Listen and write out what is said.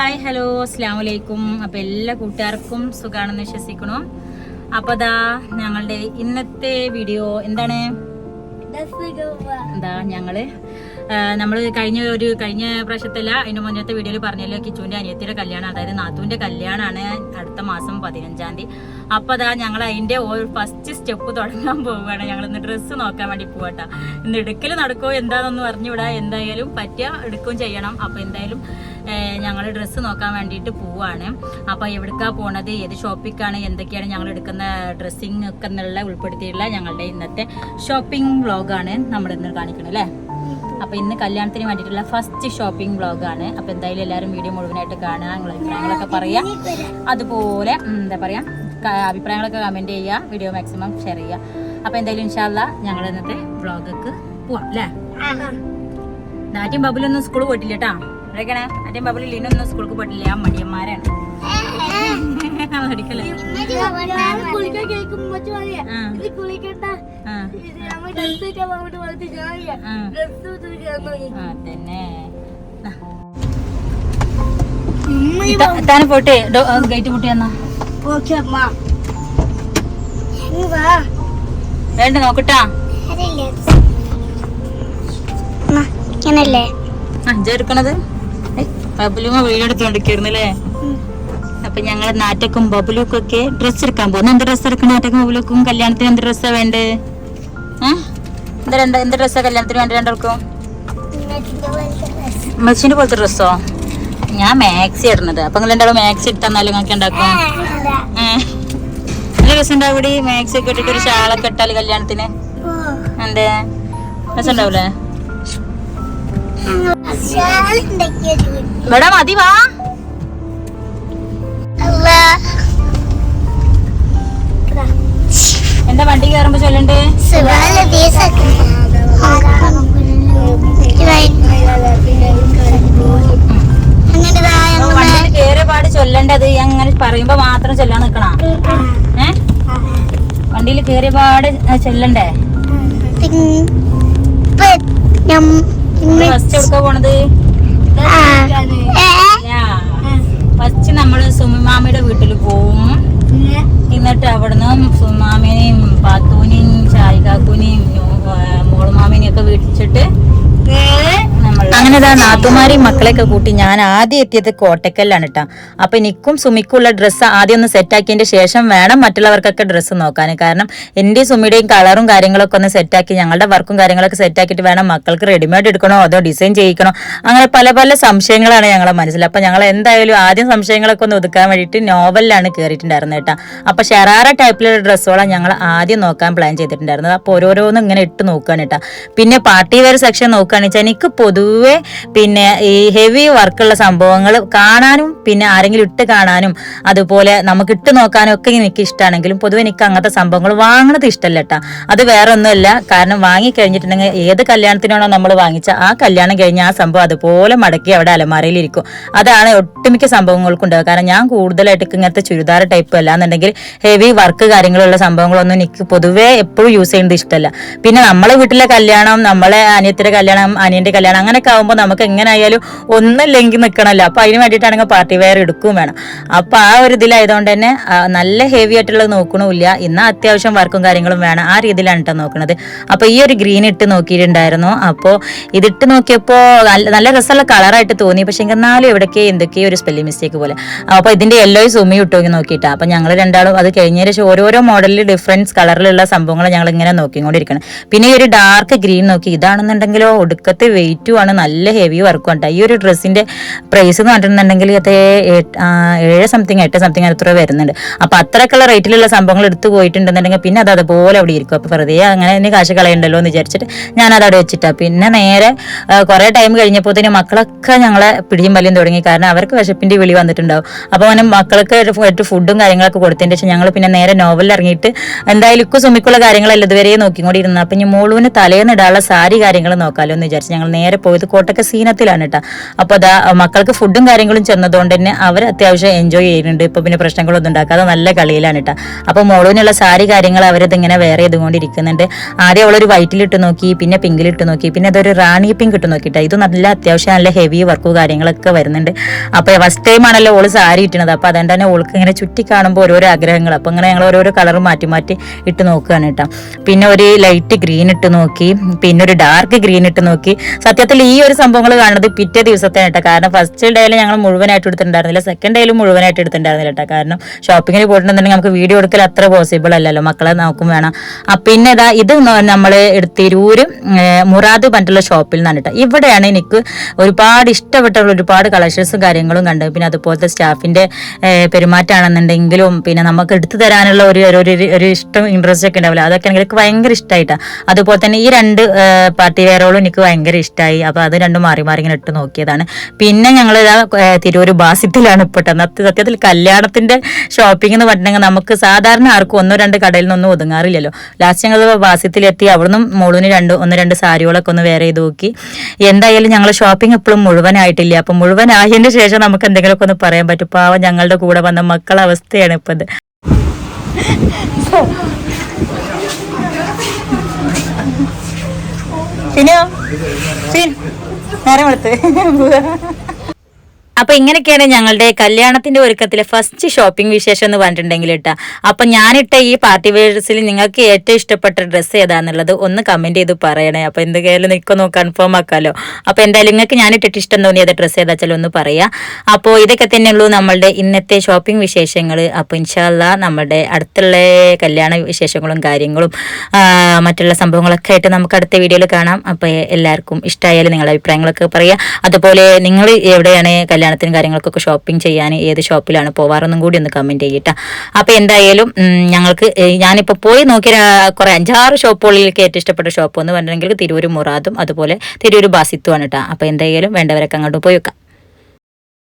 Hi hello അസ്സാം വലൈക്കും അപ്പം എല്ലാ കൂട്ടുകാർക്കും സുഖാണെന്ന് വിശ്വസിക്കണു അപ്പൊ അതാ ഞങ്ങളുടെ ഇന്നത്തെ വീഡിയോ എന്താണ്? എന്താ ഞങ്ങൾ നമ്മൾ കഴിഞ്ഞ ഒരു കഴിഞ്ഞ പ്രാവശ്യത്തല്ല അതിന്റെ മുന്നത്തെ വീഡിയോയിൽ പറഞ്ഞല്ലോ കിച്ചുവിന്റെ അനിയത്തിയുടെ കല്യാണം അതായത് നാത്തുവിന്റെ കല്യാണമാണ് അടുത്ത മാസം പതിനഞ്ചാം തീയതി. അപ്പോൾ അതാ ഞങ്ങൾ അതിന്റെ ഫസ്റ്റ് സ്റ്റെപ്പ് തുടങ്ങാൻ പോവുകയാണ്. ഞങ്ങൾ ഇന്ന് ഡ്രസ്സ് നോക്കാൻ വേണ്ടി പോകട്ടെ ഇന്ന് എടുക്കൽ നടക്കുമോ എന്താണെന്നൊന്നും അറിഞ്ഞുവിടാ. എന്തായാലും പറ്റുക എടുക്കുകയും ചെയ്യണം. അപ്പോൾ എന്തായാലും ഞങ്ങൾ ഡ്രസ്സ് നോക്കാൻ വേണ്ടിയിട്ട് പോവാണ്. അപ്പോൾ എവിടേക്കാ പോണത് ഏത് ഷോപ്പിക്കാണ് എന്തൊക്കെയാണ് ഞങ്ങൾ എടുക്കുന്ന ഡ്രസ്സിങ് ഒക്കെ എന്നുള്ള ഞങ്ങളുടെ ഇന്നത്തെ ഷോപ്പിംഗ് വ്ലോഗാണ് നമ്മൾ ഇന്ന് കാണിക്കുന്നത് അല്ലേ? അപ്പോൾ ഇന്ന് കല്യാണത്തിന് വേണ്ടിയിട്ടുള്ള ഫസ്റ്റ് ഷോപ്പിംഗ് വ്ളോഗാണ് അപ്പോൾ എന്തായാലും എല്ലാവരും വീഡിയോ മുഴുവനായിട്ട് കാണുക നിങ്ങളെ അഭിപ്രായങ്ങളൊക്കെ പറയാം. അതുപോലെ എന്താ പറയാ ക- അഭിപ്രായങ്ങളൊക്കെ കമന്റ് ചെയ്യുക വീഡിയോ മാക്സിമം ഷെയർ ചെയ്യുക അപ്പോൾ എന്തായാലും ഇൻഷാല്ല ഞങ്ങൾ ഇന്നത്തെ വ്ളോഗക്ക് പോവാം അല്ലേ നാട്ടിൻ ബബുലൊന്നും സ്കൂളിൽ പോയിട്ടില്ല കേട്ടാ ഇവിടെയൊക്കെയാണ് നാട്ടിൻ ബബുൽ ലീനൊന്നും സ്കൂൾക്ക് പോയിട്ടില്ല. മടിയന്മാരാണ്. താനെ പോയിട്ട് ഗേറ്റ് പൂട്ടി എന്നാ വേണ്ട നോക്കട്ടാ. ഇങ്ങനല്ലേ? അഞ്ചെടുക്കണത് ബബുലുമ വീടെടുത്തോണ്ടിരിക്കുന്നല്ലേ അപ്പൊ ഞങ്ങൾ നാറ്റക്കും ബബുലുക്കും ഒക്കെ ഡ്രസ്സ് എടുക്കാൻ പോകുന്നു. എന്ത് ഡ്രസ്സ് എടുക്കണം? നാറ്റക്കും ബബുലുക്കും കല്യാണത്തിന് എന്ത് ഡ്രസ്സാ വേണ്ടേ? ഏഹ് എന്താ രണ്ട് എന്ത് ഡ്രസ്സാ കല്യാണത്തിന് വേണ്ട രണ്ടാൾക്കും? മച്ചിന്റെ പോലത്തെ ഡ്രസ്സോ ഞാൻ മാക്സി ഇടുന്നത്. അപ്പൊ നിങ്ങൾ എന്താ മാക്സി ഇട്ടെന്നാലും നിങ്ങൾക്ക് ഉണ്ടാക്കും നല്ല ഡ്രസ് ഉണ്ടാവും ഇവിടെ. മാക്സി ഒക്കെ ഇട്ടിട്ട് ഒരു ഷാളൊക്കെ ഇട്ടാൽ കല്യാണത്തിന്. എന്തേ? രസം ഉണ്ടാവൂലേ? ഇവിടെ മതി വാ. കയറുമ്പോ ചൊല്ലണ്ട്? കേറിയ പാട് ചൊല്ലണ്ടത് അങ്ങനെ പറയുമ്പോ മാത്രം ചൊല്ലാൻ നിക്കണ? ഏ? വണ്ടിയിൽ കേറിയ പാട് ചൊല്ലണ്ടേ? ഫസ്റ്റ് എവിടുക്ക പോണത്? ഫസ്റ്റ് നമ്മൾ സുമിമാമിയുടെ വീട്ടിൽ പോവും. എന്നിട്ട് അവിടുന്ന് സുമാമിനെയും പാത്തൂനെയും ഷായികാക്കൂനെയും മോളുമാമിനെയും ഒക്കെ വിളിച്ചിട്ട് അങ്ങനെ ഇതാ നാത്തുമാരെയും മക്കളെയൊക്കെ കൂട്ടി ഞാൻ ആദ്യം എത്തിയത് കോട്ടക്കല്ലാണ് കേട്ടോ അപ്പൊ എനിക്കും സുമിക്കുള്ള ഡ്രസ്സ് ആദ്യം ഒന്ന് സെറ്റാക്കിയതിന്റെ ശേഷം വേണം മറ്റുള്ളവർക്കൊക്കെ ഡ്രസ്സ് നോക്കാൻ കാരണം എന്റെ സുമിയുടെയും കളറും കാര്യങ്ങളൊക്കെ ഒന്ന് സെറ്റാക്കി ഞങ്ങളുടെ വർക്കും കാര്യങ്ങളൊക്കെ സെറ്റാക്കിയിട്ട് വേണം മക്കൾക്ക് റെഡിമെയ്ഡ് എടുക്കണോ അതോ ഡിസൈൻ ചെയ്യിക്കണോ? അങ്ങനെ പല പല സംശയങ്ങളാണ് ഞങ്ങളെ മനസ്സിൽ. അപ്പൊ ഞങ്ങൾ എന്തായാലും ആദ്യം സംശയങ്ങളൊക്കെ ഒന്ന് ഒതുക്കാൻ വേണ്ടിയിട്ട് നോവലിലാണ് കയറിയിട്ടുണ്ടായിരുന്നത് കേട്ടോ അപ്പൊ ഷെറാറ ടൈപ്പിലുള്ള ഡ്രസ്സുകളാണ് ഞങ്ങൾ ആദ്യം നോക്കാൻ പ്ലാൻ ചെയ്തിട്ടുണ്ടായിരുന്നത്. അപ്പോൾ ഓരോരോന്നും ഇങ്ങനെ ഇട്ട് നോക്കുകയാണ് കേട്ടോ പിന്നെ പാർട്ടി വെയർ സെക്ഷൻ നോക്കുകയാണെന്ന് വെച്ചാൽ എനിക്ക് പൊതുവെ പിന്നെ ഈ ഹെവി വർക്കുള്ള സംഭവങ്ങൾ കാണാനും പിന്നെ ആരെങ്കിലും ഇട്ട് കാണാനും അതുപോലെ നമുക്ക് ഇട്ട് നോക്കാനും ഒക്കെ എനിക്ക് ഇഷ്ടമാണെങ്കിലും പൊതുവെ എനിക്ക് അങ്ങനത്തെ സംഭവങ്ങൾ വാങ്ങണത് ഇഷ്ടമല്ല കേട്ടോ അത് വേറെ ഒന്നുമല്ല കാരണം വാങ്ങി കഴിഞ്ഞിട്ടുണ്ടെങ്കിൽ ഏത് കല്യാണത്തിനാണോ നമ്മൾ വാങ്ങിച്ച ആ കല്യാണം കഴിഞ്ഞ ആ സംഭവം അതുപോലെ മടക്കി അവിടെ അലമാരയിൽ ഇരിക്കും. അതാണ് ഒട്ടുമിക്ക സംഭവങ്ങൾക്കും ഉണ്ടാവുക. കാരണം ഞാൻ കൂടുതലായിട്ട് ഇങ്ങനത്തെ ചുരിദാർ ടൈപ്പ് അല്ലാന്നുണ്ടെങ്കിൽ ഹെവി വർക്ക് കാര്യങ്ങളുള്ള സംഭവങ്ങളൊന്നും എനിക്ക് പൊതുവേ എപ്പോഴും യൂസ് ചെയ്യുന്നത് ഇഷ്ടമല്ല. പിന്നെ നമ്മളെ വീട്ടിലെ കല്യാണം നമ്മളെ അനിയത്തിന്റെ കല്യാണം അനിയന്റെ കല്യാണം അങ്ങനെയൊക്കെ ആകുമ്പോൾ നമുക്ക് എങ്ങനെയായാലും ഒന്നല്ലെങ്കിൽ നിൽക്കണമല്ലോ അപ്പോൾ അതിന് വേണ്ടിയിട്ടാണെങ്കിൽ പാർട്ടി വെയർ എടുക്കുകയും വേണം. അപ്പോൾ ആ ഒരു ഇതിലായതുകൊണ്ട് തന്നെ നല്ല ഹെവി ആയിട്ടുള്ളത് നോക്കണമില്ല. ഇന്ന് അത്യാവശ്യം വർക്കും കാര്യങ്ങളും വേണം. ആ രീതിയിലാണ് കേട്ടോ നോക്കണത്. അപ്പോൾ ഈ ഒരു ഗ്രീൻ ഇട്ട് നോക്കിയിട്ടുണ്ടായിരുന്നു. അപ്പോൾ ഇതിട്ട് നോക്കിയപ്പോൾ നല്ല രസമുള്ള കളറായിട്ട് തോന്നി. പക്ഷേ എന്നാലും എവിടേക്കേ എന്തൊക്കെയോ ഒരു സ്പെല്ലിംഗ് മിസ്റ്റേക്ക് പോലെ. അപ്പോൾ ഇതിന്റെ യെല്ലോ സുമി ഇട്ടു നോക്കിയിട്ടാ. അപ്പോൾ ഞങ്ങൾ രണ്ടാളും അത് കഴിഞ്ഞതിന് ശേഷം ഓരോരോ മോഡലിൽ ഡിഫറൻസ് കളറിലുള്ള സംഭവങ്ങൾ ഞങ്ങൾ ഇങ്ങനെ നോക്കിക്കൊണ്ടിരിക്കണം. പിന്നെ ഈ ഒരു ഡാർക്ക് ഗ്രീൻ നോക്കി. ഇതാണെന്നുണ്ടെങ്കിലോ ഒടുക്കത്തെ വെയിറ്റും ആണ്. നല്ല ഹെവി വർക്കും ഈ ഒരു ഡ്രസ്സിന്റെ പ്രൈസ് എന്ന് പറഞ്ഞിട്ടുണ്ടെങ്കിൽ അത് ഏഴ് സംതിങ് എട്ട് സംതിങ് അത്ര വരുന്നുണ്ട്. അപ്പോൾ അത്രക്കുള്ള റേറ്റിലുള്ള സംഭവങ്ങൾ എടുത്തു പോയിട്ടുണ്ടെന്നുണ്ടെങ്കിൽ പിന്നെ അത് അതുപോലെ അവിടെ ഇരിക്കും. അപ്പോൾ വെറുതെ അങ്ങനെ തന്നെ കാശ് കളയണ്ടല്ലോ എന്ന് വിചാരിച്ചിട്ട് ഞാൻ അത് അവിടെ വെച്ചിട്ടാ. പിന്നെ നേരെ കുറേ ടൈം കഴിഞ്ഞപ്പോൾ തന്നെ മക്കളൊക്കെ ഞങ്ങളെ പിടിയും വലിയും തുടങ്ങി. കാരണം അവർക്ക് വിശപ്പിന്റെ വിളി വന്നിട്ടുണ്ടാവും. അപ്പോൾ അവന് മക്കൾക്ക് ഒരു ഫുഡും കാര്യങ്ങളൊക്കെ കൊടുത്തതിന്റെ ശേഷം ഞങ്ങൾ പിന്നെ നേരെ നോവലിൽ ഇറങ്ങിയിട്ട് എന്തായാലും ഇക്കു സുമിക്കുള്ള കാര്യങ്ങളെല്ലാം ഇതുവരെ നോക്കിക്കൊണ്ടിരുന്നു അപ്പം ഇനി മോളുവിന് തലേന്ന് ഇടാനുള്ള സാരി കാര്യങ്ങൾ നോക്കാമല്ലോ എന്ന് വിചാരിച്ചു ഞങ്ങൾ നേരെ പോയത് കോട്ടക്ക സീനത്തിലാണ് കേട്ടോ അപ്പോൾ അതാ മക്കൾക്ക് ഫുഡും കാര്യങ്ങളും ചെന്നതുകൊണ്ട് തന്നെ അവർ അത്യാവശ്യം എൻജോയ് ചെയ്യുന്നുണ്ട്. ഇപ്പൊ പിന്നെ പ്രശ്നങ്ങളൊന്നും ഉണ്ടാക്കാതെ നല്ല കളിയിലാണ് കേട്ടോ അപ്പോൾ മോളൂനുള്ള സാരി കാര്യങ്ങൾ അവരത് ഇങ്ങനെ വേറെ ഇരിക്കുന്നുണ്ട് ആദ്യം അവളൊരു വൈറ്റിലിട്ട് നോക്കി പിന്നെ പിങ്കിലിട്ട് നോക്കി പിന്നെ അതൊരു റാണി പിങ്ക് ഇട്ട് നോക്കിയിട്ടാ ഇത് നല്ല അത്യാവശ്യം നല്ല ഹെവി വർക്കും കാര്യങ്ങളൊക്കെ വരുന്നുണ്ട്. അപ്പോൾ ഫസ്റ്റ് ടൈം ആണല്ലോ ഓൾ സാരി ഇട്ടുന്നത് അപ്പോൾ അതുകൊണ്ട് തന്നെ ഓൾക്ക് ഇങ്ങനെ ചുറ്റി കാണുമ്പോൾ ഓരോരോ ആഗ്രഹങ്ങൾ അപ്പോൾ ഇങ്ങനെ ഞങ്ങൾ ഓരോരോ കളർ മാറ്റി മാറ്റി ഇട്ട് നോക്കുകയാണ് കേട്ടോ പിന്നെ ഒരു ലൈറ്റ് ഗ്രീൻ ഇട്ട് നോക്കി പിന്നെ ഒരു ഡാർക്ക് ഗ്രീൻ ഇട്ട് നോക്കി. സത്യത്തിൽ ഈ ഒരു സംഭവങ്ങൾ കാണുന്നത് പിറ്റേ ദിവസത്തെ കേട്ടോ. കാരണം ഫസ്റ്റ് ഡേയിൽ ഞങ്ങൾ മുഴുവനായിട്ട് എടുത്തിട്ടുണ്ടായിരുന്നില്ല. സെക്കൻഡ് ഡേയിലും മുഴുവനായിട്ട് എടുത്തിട്ടുണ്ടായിരുന്നില്ല കേട്ടോ. കാരണം ഷോപ്പിങ്ങിന് പോയിട്ടുണ്ടെന്നുണ്ടെങ്കിൽ നമുക്ക് വീഡിയോ എടുക്കൽ അത്ര പോസിബിൾ അല്ലല്ലോ. മക്കളെ നോക്കും വേണം. പിന്നെ ഇതാ ഇത് നമ്മൾ തിരൂര് മുറാദ് പറഞ്ഞിട്ടുള്ള ഷോപ്പിൽ നിന്നാണ് കേട്ടോ. ഇവിടെയാണ് എനിക്ക് ഒരുപാട് ഇഷ്ടപ്പെട്ടുള്ള ഒരുപാട് കളക്ഷൻസും കാര്യങ്ങളും കണ്ടത് പിന്നെ അതുപോലത്തെ സ്റ്റാഫിന്റെ പെരുമാറ്റമാണെന്നുണ്ടെങ്കിലും പിന്നെ നമുക്ക് എടുത്തു തരാനുള്ള ഒരു ഒരു- ഇഷ്ടം ഇൻട്രസ്റ്റ് ഒക്കെ ഉണ്ടാവില്ല. അതൊക്കെ എനിക്ക് ഭയങ്കര ഇഷ്ടമായിട്ടാണ് അതുപോലെ തന്നെ ഈ രണ്ട് പാർട്ടി വെയറോളും എനിക്ക് ഭയങ്കര ഇഷ്ടമായി അപ്പോൾ അത് രണ്ടും മാറി മാറി ഇങ്ങനെ ഇട്ട് നോക്കിയതാണ്. പിന്നെ ഞങ്ങൾ തിരൂര് ബാസിത്തിലാണ് ഇപ്പോൾ ഇട്ടത്. സത്യത്തിൽ കല്യാണത്തിന്റെ ഷോപ്പിംഗ് എന്ന് പറഞ്ഞിട്ടുണ്ടെങ്കിൽ നമുക്ക് സാധാരണ ആർക്കും ഒന്നോ രണ്ട് കടയിൽ നിന്നൊന്നും ഒതുങ്ങാറില്ലല്ലോ. ലാസ്റ്റ് ഞങ്ങൾ ബാസിത്തിലെത്തി അവിടുന്ന് മോളിന് രണ്ട് ഒന്ന് രണ്ട് സാരികളൊക്കെ ഒന്ന് വേറെ ചെയ്ത് നോക്കി. എന്തായാലും ഞങ്ങൾ ഷോപ്പിംഗ് എപ്പോഴും മുഴുവനായിട്ടില്ല. അപ്പം മുഴുവനായതിന് ശേഷം നമുക്ക് എന്തെങ്കിലുമൊക്കെ ഒന്ന് പറയാൻ പറ്റും. പാവം ഞങ്ങളുടെ കൂടെ വന്ന മക്കളെ അവസ്ഥയാണ് ഇപ്പം ഇത്. പിന്നെയോ സീൻ നേരം എടുത്ത് അപ്പൊ ഇങ്ങനെയൊക്കെയാണ് ഞങ്ങളുടെ കല്യാണത്തിന്റെ ഒരുക്കത്തിലെ ഫസ്റ്റ് ഷോപ്പിംഗ് വിശേഷം എന്ന് പറഞ്ഞിട്ടുണ്ടെങ്കിൽ ഇട്ടാ. അപ്പൊ ഞാനിട്ട ഈ പാർട്ടി വെയർസിൽ നിങ്ങൾക്ക് ഏറ്റവും ഇഷ്ടപ്പെട്ട ഡ്രസ്സ് ഏതാന്നുള്ളത് ഒന്ന് കമന്റ് ചെയ്ത് പറയണേ. അപ്പൊ എന്തൊക്കെയായാലും നിൽക്കുന്നു കൺഫേം ആക്കാലോ. അപ്പൊ എന്തായാലും നിങ്ങൾക്ക് ഞാനിട്ടിട്ട് ഇഷ്ടം തോന്നിയത് ഡ്രസ്സ് ഏതാ വെച്ചാൽ ഒന്ന് പറയാ. അപ്പോൾ ഇതൊക്കെ തന്നെയുള്ളൂ നമ്മളുടെ ഇന്നത്തെ ഷോപ്പിംഗ് വിശേഷങ്ങൾ അപ്പൊ ഇൻഷാല്ല നമ്മുടെ അടുത്തുള്ള കല്യാണ വിശേഷങ്ങളും കാര്യങ്ങളും മറ്റുള്ള സംഭവങ്ങളൊക്കെ ആയിട്ട് നമുക്ക് അടുത്ത വീഡിയോയിൽ കാണാം. അപ്പൊ എല്ലാവർക്കും ഇഷ്ടമായാലും നിങ്ങളുടെ അഭിപ്രായങ്ങളൊക്കെ പറയാ. അതുപോലെ നിങ്ങൾ എവിടെയാണ് കല്യാണത്തിനും കാര്യങ്ങൾക്കൊക്കെ ഷോപ്പിംഗ് ചെയ്യാൻ ഏത് ഷോപ്പിലാണ് പോവാറെന്നും കൂടി ഒന്ന് കമന്റ് ചെയ്യട്ടെ. അപ്പോൾ എന്തായാലും ഞങ്ങൾക്ക് ഞാനിപ്പോൾ ഞാനിപ്പോ പോയി നോക്കിയ കുറെ അഞ്ചാറ് ഷോപ്പുകളിലേക്ക് ഏറ്റവും ഇഷ്ടപ്പെട്ട ഷോപ്പ് എന്ന് പറഞ്ഞിട്ടുണ്ടെങ്കിൽ തിരൂർ മുറാദും അതുപോലെ തിരൂർ ബാസിത്തുമാണ് കേട്ടോ അപ്പോൾ എന്തായാലും വേണ്ടവരൊക്കെ അങ്ങോട്ട് പോയി വെക്കാം.